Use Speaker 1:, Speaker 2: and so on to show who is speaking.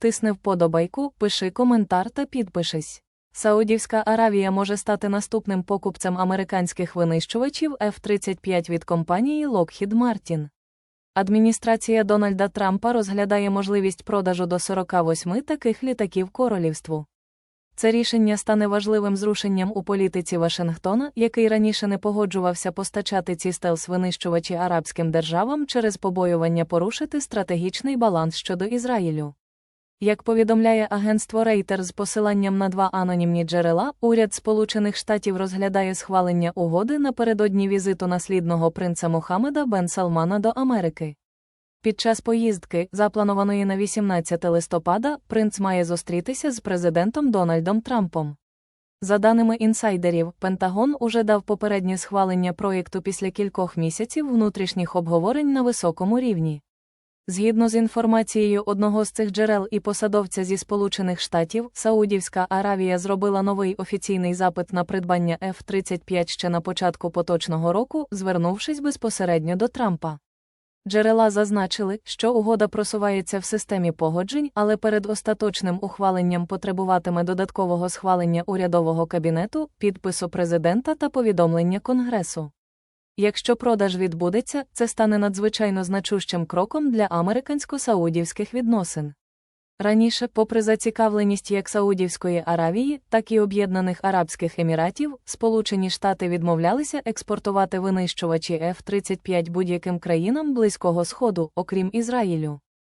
Speaker 1: Тисни вподобайку, пиши коментар та підпишись. Саудівська Аравія може стати наступним покупцем американських винищувачів F-35 від компанії Lockheed Martin. Адміністрація Дональда Трампа розглядає можливість продажу до 48 таких літаків королівству. Це рішення стане важливим зрушенням у політиці Вашингтона, який раніше не погоджувався постачати ці стелс-винищувачі арабським державам через побоювання порушити стратегічний баланс щодо Ізраїлю. Як повідомляє агентство Рейтер з посиланням на два анонімні джерела, уряд Сполучених Штатів розглядає схвалення угоди напередодні візиту наслідного принца Мохаммеда Бен Салмана до Америки. Під час поїздки, запланованої на 18 листопада, принц має зустрітися з президентом Дональдом Трампом. За даними інсайдерів, Пентагон уже дав попереднє схвалення проєкту після кількох місяців внутрішніх обговорень на високому рівні. Згідно з інформацією одного з цих джерел і посадовця зі Сполучених Штатів, Саудівська Аравія зробила новий офіційний запит на придбання F-35 ще на початку поточного року, звернувшись безпосередньо до Трампа. Джерела зазначили, що угода просувається в системі погоджень, але перед остаточним ухваленням потребуватиме додаткового схвалення урядового кабінету, підпису президента та повідомлення Конгресу. Якщо продаж відбудеться, це стане надзвичайно значущим кроком для американсько-саудівських відносин. Раніше, попри зацікавленість як Саудівської Аравії, так і Об'єднаних Арабських Еміратів, Сполучені Штати відмовлялися експортувати винищувачі F-35 будь-яким країнам Близького Сходу, окрім Ізраїлю.